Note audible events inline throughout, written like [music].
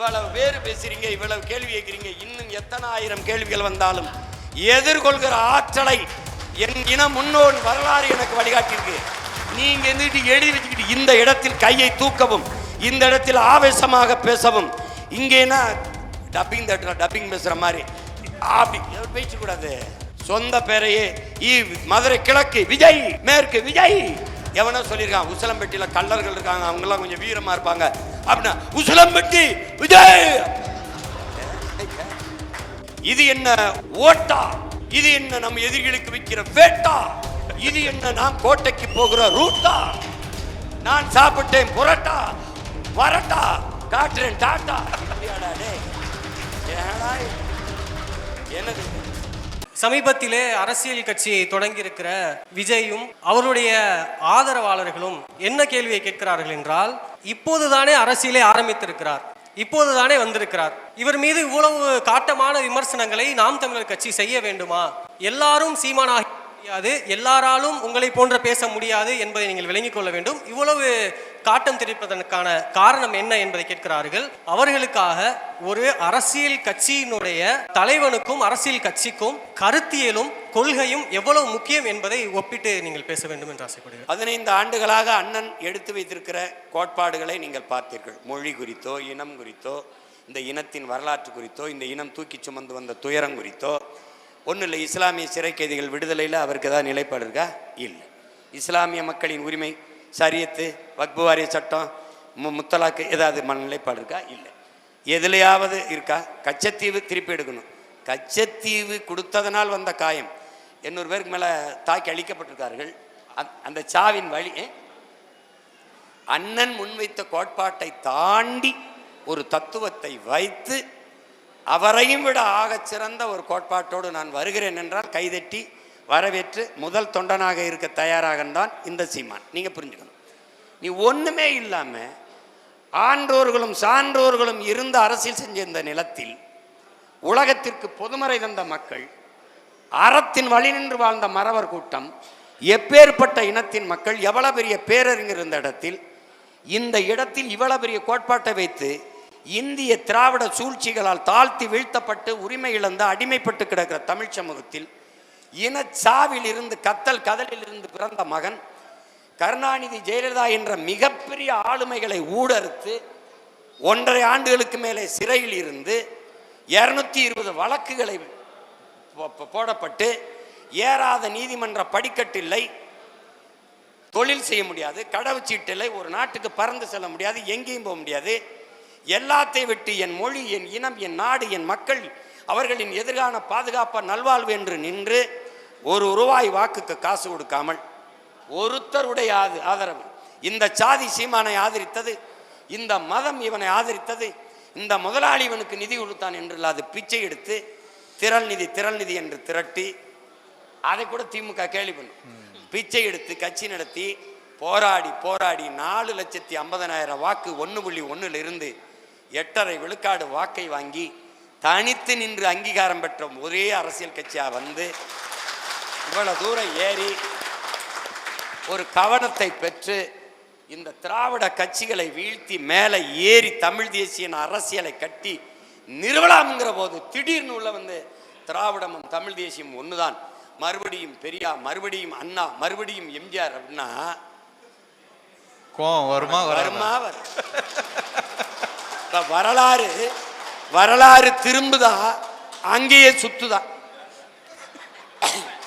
இவ்வளவு பேர் பேசுறீங்க இவ்வளவு கேள்வி கேட்கிறீங்க இன்னும் எத்தனை ஆயிரம் கேள்விகள் வந்தாலும் எதிர்கொள்கிற ஆற்றலை என் இன முன்னோன் வரலாறு எனக்கு வழிகாட்டியிருக்கு. நீங்க இருந்துட்டு எழுதி வச்சுக்கிட்டு இந்த இடத்தில் கையை தூக்கவும் இந்த இடத்தில் ஆவேசமாக பேசவும் இங்கேனா டப்பிங் தட்டுற டப்பிங் பேசுற மாதிரி. அப்படி பேசக்கூடாது சொந்த பேரையே மதுரை கிழக்கு விஜய் மேற்கு விஜய். எவனோ சொல்லியிருக்கான் உசலம்பட்டியில் கல்லர்கள் இருக்காங்க அவங்கெல்லாம் கொஞ்சம் வீரமாக இருப்பாங்க. அப்படின்னா உசலம்பட்டி விஜய்! இது என்ன ஓட்டா? இது என்ன நம்ம எதிரிகளுக்கு விற்கிற வேட்டா? இது என்ன நாம் கோட்டைக்கு போகிற ரூட்டா? நான் சாப்பிட்டேன் புரட்டா வரட்டா காட்டுறேன் டாட்டா. ஏடா என்னது? சமீபத்திலே அரசியல் கட்சியை தொடங்கியிருக்கிற விஜயும் அவருடைய ஆதரவாளர்களும் என்ன கேள்வியை கேட்கிறார்கள் என்றால் இப்போதுதானே அரசியலை ஆரம்பித்திருக்கிறார். இப்போதுதானே வந்திருக்கிறார். இவர் மீது இவ்வளவு காட்டமான விமர்சனங்களை நாம் தமிழர் கட்சி செய்ய வேண்டுமா? எல்லாரும் சீமானாகி முடியாது. எல்லாராலும் உங்களை போன்ற பேச முடியாது என்பதை நீங்கள் விளங்கிக் கொள்ள வேண்டும். இவ்வளவு காட்டம் தெரிவிப்பதற்கான காரணம் என்ன என்பதை கேட்கிறார்கள். அவர்களுக்காக ஒரு அரசியல் கட்சியினுடைய தலைவனுக்கும் அரசியல் கட்சிக்கும் கருத்தியலும் கொள்கையும் எவ்வளவு முக்கியம் என்பதை ஒப்பிட்டு நீங்கள் பேச வேண்டும் என்று ஆசைப்படுகிறேன். பதினைந்து ஆண்டுகளாக அண்ணன் எடுத்து வைத்திருக்கிற கோட்பாடுகளை நீங்கள் பார்த்தீர்கள். மொழி குறித்தோ இனம் குறித்தோ இந்த இனத்தின் வரலாற்று குறித்தோ இந்த இனம் தூக்கி சுமந்து வந்த துயரம் குறித்தோ ஒன்றும் இல்லை இஸ்லாமிய சிறை கைதிகள் விடுதலையில் அவருக்கு ஏதாவது நிலைப்பாடு இருக்கா? இல்லை. இஸ்லாமிய மக்களின் உரிமை சரியத்து வக்புவாரிய சட்டம் மு முத்தலாக்கு ஏதாவது மன நிலைப்பாடு இருக்கா? இல்லை. எதுலையாவது இருக்கா? கச்சத்தீவு திருப்பி எடுக்கணும். கச்சத்தீவு கொடுத்ததனால் வந்த காயம். எண்ணூறு பேருக்கு மேலே தாக்கி அழிக்கப்பட்டிருக்கார்கள். அந்த- அந்த சாவின் வழி அண்ணன் முன்வைத்த கோட்பாட்டை தாண்டி ஒரு தத்துவத்தை வைத்து அவரையும் விட ஆகச் சிறந்த ஒரு கோட்பாட்டோடு நான் வருகிறேன் என்றால் கைதட்டி வரவேற்று முதல் தொண்டனாக இருக்க தயாராக தான் இந்த சீமான். நீங்கள் புரிஞ்சுக்கணும். நீ ஒன்றுமே இல்லாமல் ஆன்றோர்களும் சான்றோர்களும் இருந்த அரசியல் செஞ்ச இந்த நிலத்தில் உலகத்திற்கு பொதுமறை தந்த மக்கள் அறத்தின் வழி நின்று வாழ்ந்த மறவர் கூட்டம் எப்பேற்பட்ட இனத்தின் மக்கள் எவ்வளவு பெரிய பேரறிஞர் இருந்த இடத்தில் இந்த இடத்தில் இவ்வளவு பெரிய கோட்பாட்டை வைத்து இந்திய திராவிட சூழ்ச்சிகளால் தாழ்த்தி வீழ்த்தப்பட்டு உரிமை இழந்து அடிமைப்பட்டு கிடக்கிற தமிழ் சமூகத்தில் இனச்சாவில் இருந்து கத்தல் கதலில் இருந்து பிறந்த மகன் கருணாநிதி ஜெயலலிதா என்ற மிகப்பெரிய ஆளுமைகளை ஊடறுத்து ஒன்றரை ஆண்டுகளுக்கு மேலே சிறையில் இருந்து இருநூத்தி இருபது வழக்குகளை போ- போடப்பட்டு ஏறாத நீதிமன்ற படிக்கட்டில்லை தொழில் செய்ய முடியாது கடவுச்சீட்டில்லை ஒரு நாட்டுக்கு பறந்து செல்ல முடியாது எங்கேயும் போக முடியாது. எல்லாத்தை விட்டு என் மொழி என் இனம் என் நாடு என் மக்கள் அவர்களின் எதிர்கால பாதுகாப்ப நல்வாழ்வு என்று நின்று ஒரு ரூபாய் வாக்குக்கு காசு கொடுக்காமல் ஒருத்தருடைய ஆது- ஆதரவு. இந்த சாதி சீமானை ஆதரித்தது இந்த மதம் இவனை ஆதரித்தது இந்த முதலாளி இவனுக்கு நிதி கொடுத்தான் என்று அது பிச்சை எடுத்து திரள் நிதி திரள் நிதி என்று திரட்டி அதை கூட திமுக கேள்வி பண்ணும். பிச்சை எடுத்து கட்சி நடத்தி போராடி போராடி நாலு லட்சத்தி ஐம்பதனாயிரம் வாக்கு ஒன்று புள்ளி ஒன்றில் இருந்து எட்டரை விழுக்காடு வாக்கை வாங்கி தனித்து நின்று அங்கீகாரம் பெற்ற ஒரே அரசியல் கட்சியாக வந்து இவ்வளவு தூரம் ஏறி ஒரு கவனத்தை பெற்று இந்த திராவிட கட்சிகளை வீழ்த்தி மேலே ஏறி தமிழ் தேசியன் அரசியலை கட்டி நிறுவலாம்ங்கிற போது திடீர்னு உள்ள வந்து திராவிடமும் தமிழ் தேசியம் ஒண்ணுதான். மறுபடியும் பெரியா மறுபடியும் அண்ணா மறுபடியும் எம்ஜிஆர் அப்படின்னா கோவம் வருமா வருமா வரும் இப்போ வரலாறு வரலாறு திரும்புதா அங்கேயே சுத்துதா.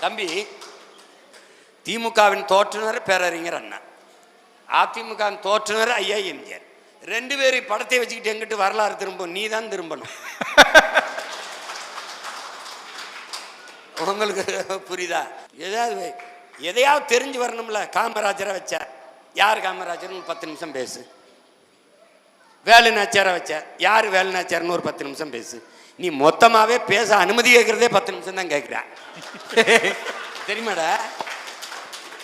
தம்பி திமுகவின் தோற்றுனர் பேரறிஞர் அண்ணா அதிமுகவின் தோற்றுனர் ஐயா எம்ஜிஆர். ரெண்டு பேரும் படத்தை வச்சுக்கிட்டு எங்கிட்டு வரலாறு திரும்பும் நீ தான் திரும்பணும். உங்களுக்கு புரியுதா? எதாவது எதையாவது தெரிஞ்சு வரணும்ல காமராஜரை வச்ச. யார் காமராஜர்னு பத்து நிமிஷம் பேசு. வேலுநாச்சியாரை வச்ச யார் வேலுநாச்சியார்னு ஒரு பத்து நிமிஷம் பேசு. நீ மொத்தமாவே பேச அனுமதி கேட்கறதே பத்து நிமிஷம் தான் கேட்குற [laughs] தெரியுமாடா?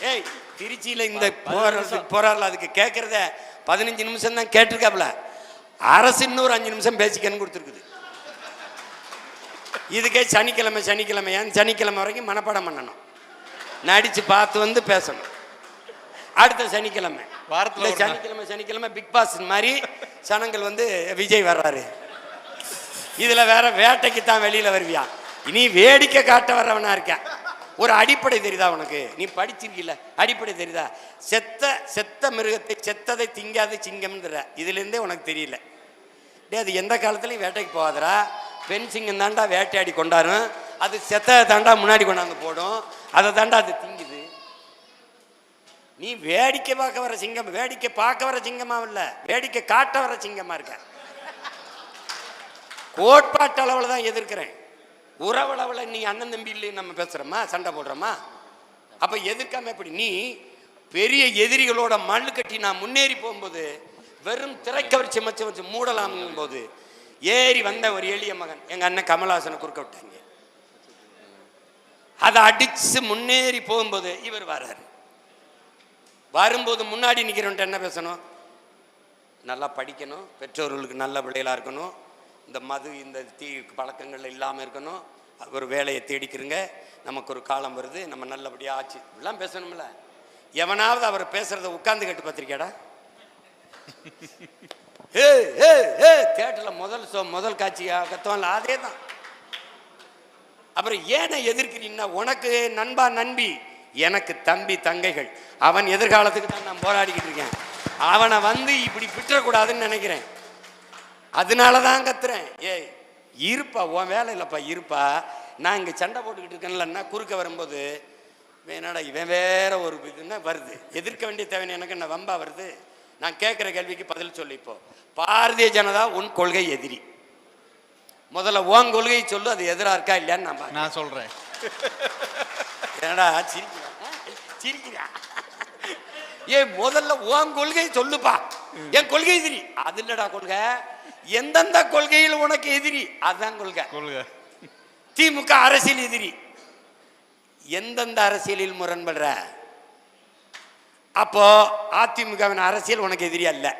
ஏய் திருச்சியில இந்த போராட்டத்துக்கு போராடல அதுக்கு கேட்கறத பதினஞ்சு நிமிஷம் தான் கேட்டிருக்காப்ல. அரசு இன்னொரு அஞ்சு நிமிஷம் பேசிக்கன்னு கொடுத்துருக்குது. இதுக்கே சனிக்கிழமை சனிக்கிழமை ஏன் சனிக்கிழமை வரைக்கும் மனப்பாடம் பண்ணணும். நடிச்சு பார்த்து வந்து பேசணும். அடுத்த சனிக்கிழமை. வாரத்துல. சனிக்கிழமை சனிக்கிழமை பிக் பாஸ் மாதிரி சனங்கள் வந்து விஜய் வர்றாரு. இதுல வேற வேட்டைக்கு தான் வெளியில வருவியா? நீ வேடிக்கை காட்ட வர்றவனா இருக்க ஒரு அடிப்படை தெரியுதா உனக்கு? நீ படிச்சிருக்கீல்ல? அடிப்படை தெரியுதா? செத்த செத்த மிருகத்தை செத்ததை திங்காத சிங்கம்ன்ற. இதுல இருந்தே உனக்கு தெரியல. டேய் அது எந்த காலத்துலயும் வேட்டைக்கு போகாதடா. பெண் சிங்கம் தாண்டா வேட்டையாடி கொண்டாரும் அது செத்த தாண்டா முன்னாடி கொண்டாந்து போடும். அதை தாண்டா அது திங்குது. நீ வேடிக்கை பார்க்க வர சிங்கம் வேடிக்கை பார்க்க வர சிங்கமா இல்லை வேடிக்கை காட்ட வர சிங்கமா இருக்க. கோட்பாட்டு அளவில் தான் எதிர்க்கிறேன். உறவளவில் நீ அண்ணன் தம்பி இல்லைன்னு நம்ம பேசுகிறோமா சண்டை போடுறோமா? அப்போ எதிர்க்காம எப்படி? நீ பெரிய எதிரிகளோட மண்ணு கட்டி நான் முன்னேறி போகும்போது வெறும் திரைக்கவர்ச்சி மச்ச வச்சு மூடலாம்ங்கும் போது ஏறி வந்த ஒரு எளிய மகன் எங்கள் அண்ணன் கமலஹாசனை குறுக்க விட்டாங்க. அதை அடிச்சு முன்னேறி போகும்போது இவர் வர்றாரு. வரும்போது முன்னாடி நிற்கிறவன்ட்ட என்ன பேசணும்? நல்லா படிக்கணும் பெற்றோர்களுக்கு நல்ல பிள்ளைகளாக இருக்கணும் இந்த மது இந்த தீ பழக்கங்கள் இல்லாமல் இருக்கணும் ஒரு வேலையை தேடிக்கிறங்க நமக்கு ஒரு காலம் வருது நம்ம நல்லபடியாக ஆச்சு. இப்படிலாம் பேசணும்ல. எவனாவது அவர் பேசுறத உட்கார்ந்து கேட்டு பார்த்திருக்கியாடா? ஏ ஏ ஏ தேட்டரில் முதல் ஷோ முதல் காட்சி கத்தவன்ல அதே தான் அப்புறம் ஏனை எதிர்க்கிறீங்கன்னா உனக்கு நண்பா நண்பி எனக்கு தம்பி தங்கைகள். அவன் எதிர்காலத்துக்கு தான் நான் போராடிக்கிட்டு இருக்கேன். அவனை வந்து இப்படி விட்டுறக்கூடாதுன்னு நினைக்கிறேன். அதனால தான் கத்துறேன். ஏய் இருப்பா உன் வேலை இல்லைப்பா இருப்பா. நான் இங்கே சண்டை போட்டுக்கிட்டு இருக்கேன்லன்னா குறுக்க வரும்போது என்னடா இவன் வேற ஒரு இதுன்னா வருது. எதிர்க்க வேண்டிய தேவை எனக்கு என்ன வம்பா வருது? நான் கேட்குற கேள்விக்கு பதில் சொல்லிப்போ பாரதிய ஜனதா உன் கொள்கை எதிரி. முதல்ல உன் கொள்கையை சொல்லு அது எதிராக இருக்கா இல்லையான்னு நான் நான் சொல்கிறேன் என்னடா சிரிக்கிறா? சிரிக்கிறா? ஏ முதல்ல உன் கொள்கை சொல்லுப்பா. என் கொள்கை எதிரி. அது இல்லடா கொள்கை. எந்தெந்த கொள்கையில் உனக்கு எதிரி? அதுதான் கொள்கை. கொள்க. திமுக அரசியல் எதிரி. எந்தெந்த அரசியலில் முரண்படுற? அப்போ அதிமுகவின் அரசியல் உனக்கு எதிரியா இல்ல.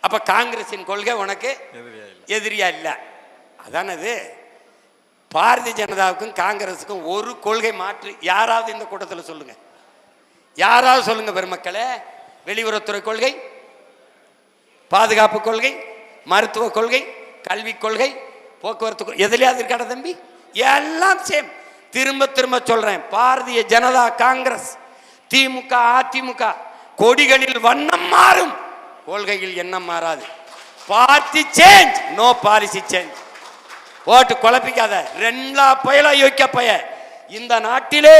அப்ப காங்கிரசின் கொள்கை உனக்கு எதிரியா இல்ல. எதிரியா இல்ல. அதானது? பாரதிய ஜனதாவுக்கும் காங்கிரஸுக்கும் ஒரு கொள்கை மாற்று. யாராவது இந்த கூட்டத்தில் சொல்லுங்க. யாராவது சொல்லுங்க பெருமக்களே. வெளியுறவுத்துறை கொள்கை பாதுகாப்பு கொள்கை மருத்துவ கொள்கை கல்விக் கொள்கை போக்குவரத்து எதுலையாவது இருக்காடா தம்பி? எல்லாம் சேம் திரும்ப திரும்ப சொல்றேன். பாரதிய ஜனதா காங்கிரஸ் திமுக அதிமுக கொடிகளில் வண்ணம் மாறும். கொள்கையில் எண்ணம் மாறாது. Party change no policy change போட்டு குழப்பிக்காத. ரெண்டா பயலா யோக்கிய பய. இந்த நாட்டிலே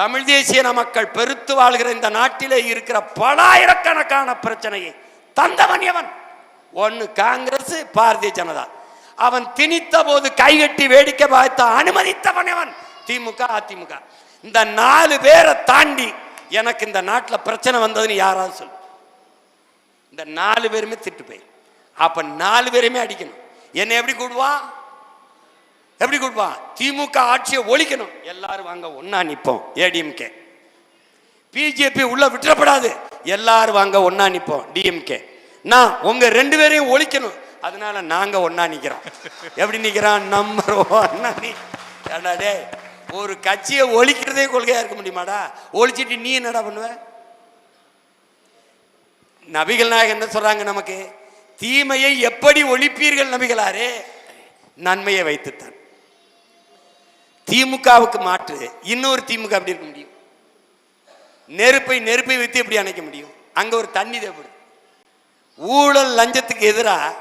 தமிழ் தேசிய மக்கள் பெருத்து வாழ்கிற இந்த நாட்டிலே இருக்கிற பலாயிரக்கணக்கான பிரச்சனையை தந்தவன் எவன்? ஒன்னு காங்கிரஸ் பாரதிய ஜனதா. அவன் திணித்த போது கைகட்டி வேடிக்கை பார்த்த அனுமதித்தவன் எவன்? திமுக அதிமுக. இந்த நாலு பேரை தாண்டி எனக்கு இந்த நாட்டில் பிரச்சனை வந்ததுன்னு யாராவது சொல்லு. இந்த நாலு பேருமே திட்டு போய் அப்ப நாலு பேருமே அடிக்கணும். என்னை எப்படி கூடுவான் எப்படி கூடுவான் திமுக ஆட்சியை ஒழிக்கணும். எல்லாரும் வாங்க ஒன்னா நிற்போம் ஏடிஎம்கே. பிஜேபி உள்ள விட்டுறப்படாது. எல்லாரும் வாங்க ஒன்னா நிற்போம் டிஎம்கே. நான் உங்க ரெண்டு பேரையும் ஒழிக்கணும். அதனால நாங்க ஒன்னா நிக்கிறோம். எப்படி நிக்கிறான்? நம்பர் ஒன்னா ஒரு கட்சியை ஒழிக்கிறதே கொள்கையா இருக்க முடியுமாடா? ஒழிச்சிட்டு நீ என்னடா பண்ணுவ? நபிகள் நாயகம் என்ன சொல்றாங்க நமக்கு? தீமையை எப்படி ஒழிப்பீர்கள் நபிகளாரே? நன்மையை வைத்துத்தான். திமுகவுக்கு மாற்று. இன்னொரு திமுக அப்படி இருக்க முடியும்? நெருப்பை நெருப்பை வைத்து எப்படி அணைக்க முடியும்? அங்க ஒரு தண்ணி தேவைப்படுது ஊழல் லஞ்சத்துக்கு எதிராக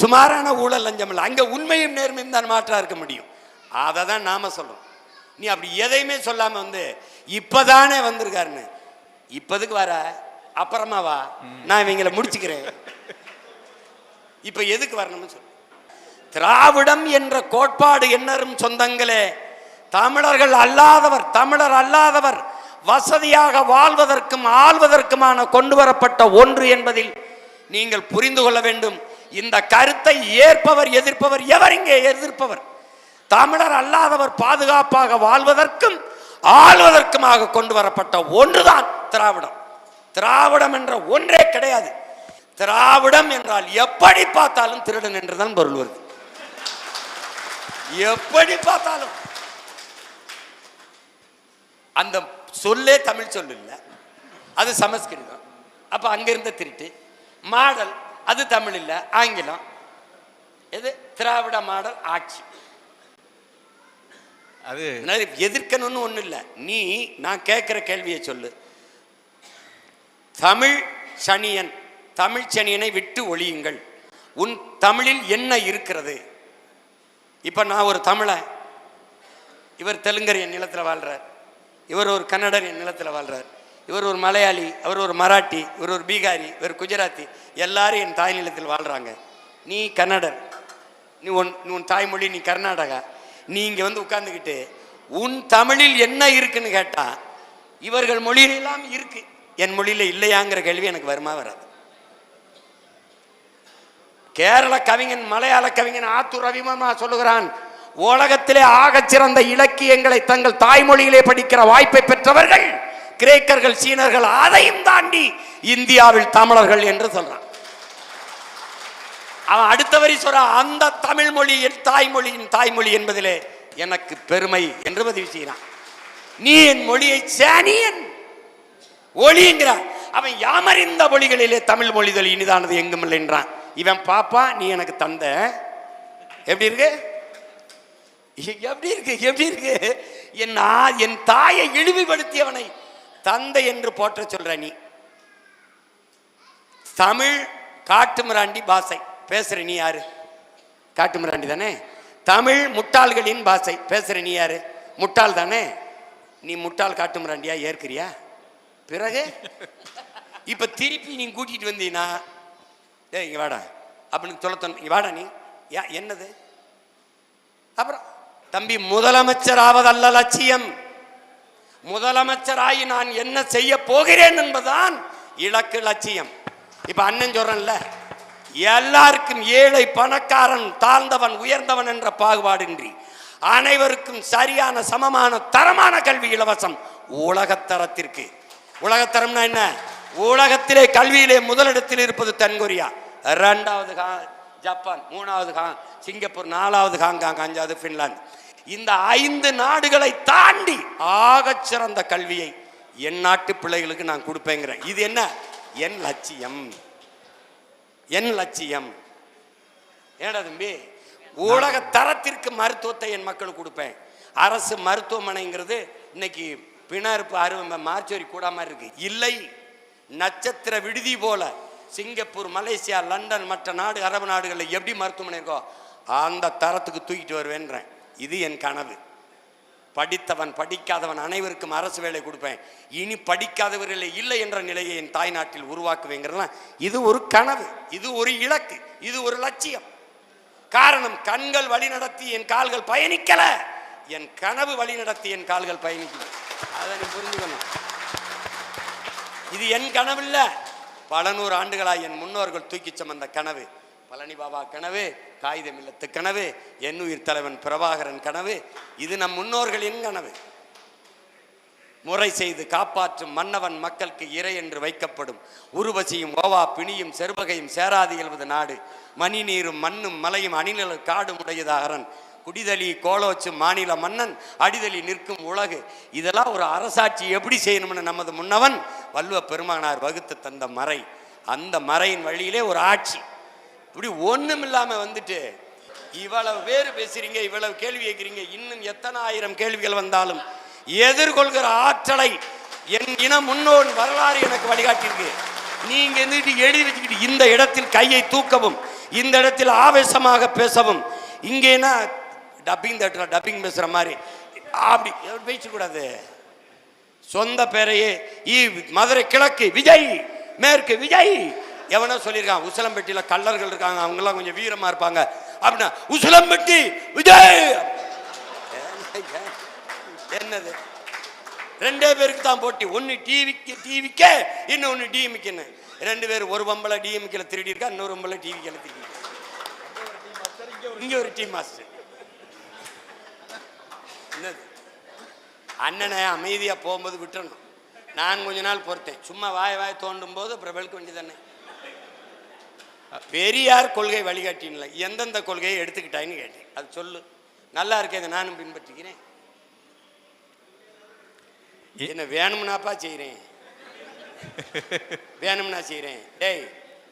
சுமாரான ஊழல் லஞ்சம் இல்லை. அங்கே உண்மையும் நேர்மையும் தான் மாற்றாக இருக்க முடியும். அதை தான் நாம சொல்றோம். நீ அப்படி எதையுமே சொல்லாம வந்து இப்பதானே வந்திருக்காருன்னு. இப்பதுக்கு வர அப்புறமா வா. நான் இவங்களை முடிச்சுக்கிறேன். இப்ப எதுக்கு வரணும்னு சொல்லு. திராவிடம் என்ற கோட்பாடு என்னரும் சொந்தங்களே தமிழர்கள் அல்லாதவர் தமிழர் அல்லாதவர் வசதியாக வாழ்வதற்கும் ஆள்வதற்குமான கொண்டு வரப்பட்ட ஒன்று என்பதில் நீங்கள் புரிந்து கொள்ள வேண்டும். இந்த கருத்தை ஏற்பவர் எதிர்ப்பவர் எவர் இங்கே எதிர்ப்பவர்? தமிழர் அல்லாதவர் பாதுகாப்பாக வாழ்வதற்கும் ஆள்வதற்குமாக கொண்டு வரப்பட்ட ஒன்றுதான் திராவிடம். திராவிடம் என்ற ஒன்றே கிடையாது. திராவிடம் என்றால் எப்படி பார்த்தாலும் திருடன் என்றுதான் பொருள் வருது. எப்படி பார்த்தாலும். அந்த சொல்லே தமிழ் சொல் இல்ல. அது சமஸ்கிருதம். அப்போ அங்கிருந்த திருட்டு. மாடல் அது தமிழ் இல்லை. ஆங்கிலம். எது? திராவிட மாடல் ஆட்சி. அது எதிர்க்கணும்னு ஒன்றும் இல்லை. நீ நான் கேட்குற கேள்வியை சொல்லு. தமிழ் சனியன். தமிழ்ச்சனியனை விட்டு ஒழியுங்கள். உன் தமிழில் என்ன இருக்கிறது? இப்போ நான் ஒரு தமிழன் இவர் தெலுங்கர் என் நிலத்தில் வாழ்கிறார் இவர் ஒரு கன்னடர் என் நிலத்தில் வாழ்கிறார் இவர் ஒரு மலையாளி அவர் ஒரு மராட்டி இவர் ஒரு பீகாரி இவர் குஜராத்தி எல்லாரும் என் தாய் நிலத்தில் வாழ்கிறாங்க நீ கன்னடர். நீ உன் நீ உன் தாய்மொழி நீ கர்நாடகா. நீ இங்கே வந்து உட்காந்துக்கிட்டு உன் தமிழில் என்ன இருக்குன்னு கேட்டால் இவர்கள் மொழியிலெல்லாம் இருக்குது என் மொழியில் இல்லையாங்கிற கேள்வி எனக்கு வருமா வராது. கேரள கவிஞன் மலையாள கவிஞன் ஆத்தூர் ரவிமர்மா சொல்லுகிறான் உலகத்திலே ஆகச் சிறந்த இலக்கியங்களை தங்கள் தாய்மொழியிலே படிக்கிற வாய்ப்பை பெற்றவர்கள் கிரேக்கர்கள் சீனர்கள் அதையும் தாண்டி இந்தியாவில் தமிழர்கள் என்று சொல்றான். அவன் அடுத்த வரி சொல்ற அந்த தமிழ் மொழி என் தாய்மொழியின் தாய்மொழி என்பதிலே எனக்கு பெருமை என்று பதிவு செய்கிறான். நீ என் மொழியை சேனியன் ஒளிங்கிறான் அவன் யாமறிந்த மொழிகளிலே தமிழ் மொழிதல் இனிதானது எங்கும் இல்லை என்றான். இவன் பாப்பா நீ எனக்கு தந்த. எப்படி இருக்கு? எப்படி இருக்கு? எப்படி இருக்கு? என் என் தாயை இழிவுபடுத்தியவனை தந்தை என்று போற்ற சொல்ற நீ. தமிழ் காட்டுமிராண்டி பாஷை பேசுற நீ யாரு? காட்டுமிராண்டி தானே? தமிழ் முட்டாள்களின் பாஷை பேசுற நீ யாரு? முட்டாள் தானே? நீ முட்டாள் காட்டுமிராண்டியா? ஏற்கிறியா? பிறகு? இப்ப திருப்பி நீ கூட்டிட்டு வந்தீங்கன்னா ஏ இங்கே வாடா. அப்படின்னு சொல்ல இங்கே வாடா நீ. யா என்னது? அப்புறம் தம்பி முதலமைச்சர் ஆவதல்ல லட்சியம். முதலமைச்சராகி நான் என்ன செய்ய போகிறேன் என்பதுதான் இலக்கு லட்சியம். இப்போ அண்ணன் சொல்றேன்ல எல்லாருக்கும் ஏழை பணக்காரன் தாழ்ந்தவன் உயர்ந்தவன் என்ற பாகுபாடின்றி அனைவருக்கும் சரியான சமமான தரமான கல்வி இலவசம் உலகத்தரத்திற்கு உலகத்தரம்னா என்ன? உலகத்திலே கல்வியிலே முதலிடத்தில் இருப்பது தென்கொரியா. ரெண்டாவது கா- ஜப்பான் மூணாவது கா சிங்கப்பூர் நாலாவது ஹாங்காங் அஞ்சாவது ஃபின்லாந்து. இந்த ஐந்து நாடுகளை தாண்டி ஆகச் சிறந்த கல்வியை என் நாட்டு பிள்ளைகளுக்கு நான் கொடுப்பேங்கிறேன். இது என்ன? என் லட்சியம். என் லட்சியம். ஏடா தம்பி? உலக தரத்திற்கு மருத்துவத்தை என் மக்களுக்கு கொடுப்பேன். அரசு மருத்துவமனைங்கிறது இன்னைக்கு பிணறுப்பு அறுவை மார்ச்சோரி கூடாமல் மாதிரி இருக்கு. இல்லை நட்சத்திர விடுதி போல சிங்கப்பூர் மலேசியா லண்டன் மற்ற நாடு அரபு நாடுகளில் எப்படி மருத்துவமனை இருக்கோ அந்த தரத்துக்கு தூக்கிட்டு வருவேன்றேன். இது என் கனவு. படித்தவன் படிக்காதவன் அனைவருக்கும் அரசு வேலை கொடுப்பேன். இனி படிக்காதவர்களே இல்லை என்ற நிலையை என் தாய்நாட்டில் உருவாக்குவேங்கிறதுலாம் இது ஒரு கனவு. இது ஒரு இலக்கு. இது ஒரு லட்சியம். காரணம் கண்கள் வழி நடத்தி என் கால்கள் பயணிக்கல. என் கனவு வழி நடத்தி என் கால்கள் பயணிக்கல அதை நீ புரிஞ்சுக்கணும். இது என் கனவு இல்லை பல நூறு ஆண்டுகளாக என் முன்னோர்கள் தூக்கி சுமந்த கனவு. பழனி பாபா கனவு காகிதம் இல்லத்து கனவு எண்ணுயிர் தலைவன் பிரபாகரன் கனவு. இது நம் முன்னோர்களின் கனவு. முறை செய்து காப்பாற்றும் மன்னவன் மக்களுக்கு இறை என்று வைக்கப்படும். உருவசியும் ஓவா பிணியும் செருவகையும் சேராது எழுவது நாடு. மணி நீரும் மண்ணும் மலையும் அணிநில காடும் உடையதாகரன் குடிதலி கோலோச்சு மாநில மன்னன் அடிதலி நிற்கும் உலகு. இதெல்லாம் ஒரு அரசாட்சி எப்படி செய்யணும்னு நமது முன்னவன் வல்லுவ பெருமானார் வகுத்து தந்த மறை. அந்த மறையின் வழியிலே ஒரு ஆட்சி. இப்படி ஒன்றும் இல்லாமல் வந்துட்டு இவ்வளவு பேர் பேசுறீங்க இவ்வளவு கேள்வி கேட்குறீங்க இன்னும் எத்தனை ஆயிரம் கேள்விகள் வந்தாலும் எதிர்கொள்கிற ஆற்றலை என் இன முன்னோன் வரலாறு எனக்கு வழிகாட்டியிருக்கு. நீங்க இருந்துட்டு எழுதி வச்சுக்கிட்டு இந்த இடத்தில் கையை தூக்கவும் இந்த இடத்தில் ஆவேசமாக பேசவும் இங்கேனா டப்பிங் தேட்டரில் டப்பிங் பேசுகிற மாதிரி. அப்படி பேசக்கூடாது சொந்த பேரையே ஈ மதுரை கிழக்கு விஜய் மேற்கு விஜய். எவனோ சொல்லியிருக்கான் உசிலம்பட்டியில் கல்லர்கள் இருக்காங்க அவங்கெல்லாம் கொஞ்சம் வீரமாக இருப்பாங்க. அப்படின்னா உசிலம்பட்டி விஜய். என்னது? ரெண்டே பேருக்கு தான் போட்டி. ஒன்று டிவிக்கு டிவிக்கே இன்னொன்று டிஎம்கின்னு. ரெண்டு பேர் ஒரு பம்பளை டிஎம்கேல திருடி இருக்கா இன்னொரு பம்பளை டிவிக்கில் திருடி இங்கே ஒரு டீம் மாஸ்டர். என்னது? அண்ணனை அமைதியா போகும்போது விட்டுறணும். நான் கொஞ்ச நாள் பொறுத்தேன். சும்மா வாய வாய தோண்டும் போது வெளுக்க வேண்டியதானே பெரியார் கொள்கை வழிகாட்டின்ல எந்தெந்த கொள்கையை எடுத்துக்கிட்டான்னு கேட்டேன். அது சொல்லு. நல்லா இருக்கே இதை நானும் பின்பற்றிக்கிறேன் என்ன வேணும்னாப்பா செய்கிறேன். வேணும்னா செய்கிறேன். டேய்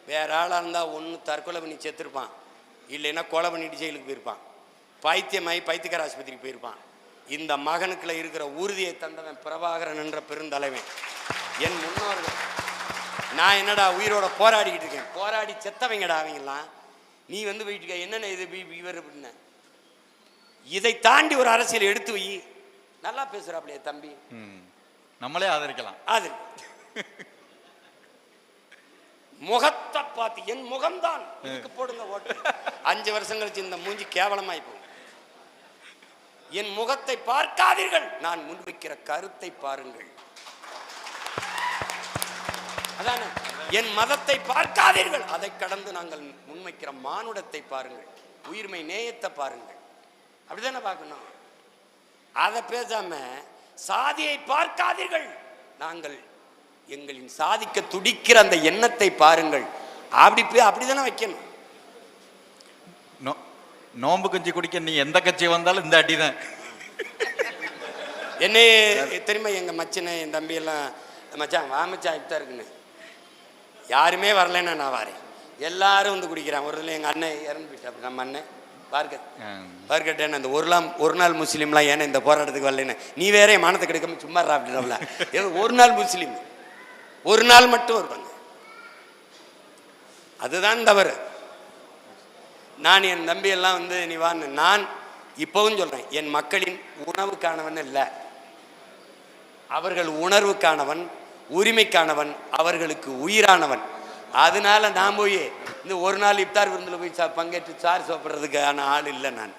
வேற ஆளாக இருந்தால் ஒன்று தற்கொலை பண்ணி செத்துருப்பான். இல்லைன்னா கொலை பண்ணிட்டு ஜெயிலுக்கு போயிருப்பான். பைத்தியமாயி பைத்தியக்கார ஆஸ்பத்திரிக்கு போயிருப்பான். இந்த மகனுக்குள்ள இருக்கிற உறுதியை தந்தவன் பிரபாகரன் என்ற பெருந்தலைவன். என் முன்னோர்கள் நான் என்னடா உயிரோட போராடிக்கிட்டு இருக்கேன்? போராடி செத்தவங்கடா அவங்கெல்லாம்? நீ வந்து போயிட்டு என்னென்ன இது இவர் அப்படின்ன. இதை தாண்டி ஒரு அரசியல் எடுத்து வை. நல்லா பேசுறாப்லையே தம்பி. நம்மளே ஆதரிக்கலாம். அது முகத்தை பார்த்து என் முகம்தான். போடுங்க ஓட்டு. அஞ்சு வருஷம் கழிச்சு இந்த மூஞ்சி கேவலமாய் போகும் என் முகத்தை பார்க்காதீர்கள். நான் முன்வைக்கிற கருத்தை பாருங்கள். அதானே? என் மதத்தை பார்க்காதீர்கள். அதை கடந்து நாங்கள் முன்வைக்கிற மானுடத்தை பாருங்கள். உயிர்மை நேயத்தை பாருங்கள். அப்படிதானே பார்க்கணும்? அதை பேசாம சாதியை பார்க்காதீர்கள். நாங்கள் எங்களின் சாதிக்க துடிக்கிற அந்த எண்ணத்தை பாருங்கள். அப்படி போய் அப்படிதானே வைக்கணும்? நோம்பு கஞ்சி குடிக்க நீ எந்த கட்சி வந்தாலும் இந்த அடிதான். என்ன தெரியுமா எங்க மச்சினை என் தம்பி எல்லாம் மச்சான் வா மச்சான் இப்பதான் இருக்குன்னு. யாருமே வரலைன்னா நான் வரேன். எல்லாரும் வந்து குடிக்கிறான். ஒரு இதில் எங்கள் அண்ணன் இறந்து போயிட்டா நம்ம அண்ணன் பார்க்க பார்க்கட்டேன் அந்த ஒரு நாள் ஒரு நாள் முஸ்லீம்லாம் ஏன்னா இந்த போராட்டத்துக்கு வரலன்னு? நீ வேற மானத்தை கிடைக்காம சும்மா அப்படின்னா ஏதோ ஒரு நாள் முஸ்லீம். ஒரு நாள் மட்டும் வருவாங்க. அதுதான் தவறு. நான் என் தம்பியெல்லாம் வந்து நீ வான்னு நான் இப்போவும் சொல்கிறேன் என் மக்களின் உணவுக்கானவன் இல்லை அவர்கள் உணர்வுக்கானவன் உரிமைக்கானவன் அவர்களுக்கு உயிரானவன். அதனால நான் போய் இந்த ஒரு நாள் இப்தார் விருந்தில் போய் சார் பங்கேற்று சார் சாப்பிட்றதுக்கான ஆள் இல்லை நான்.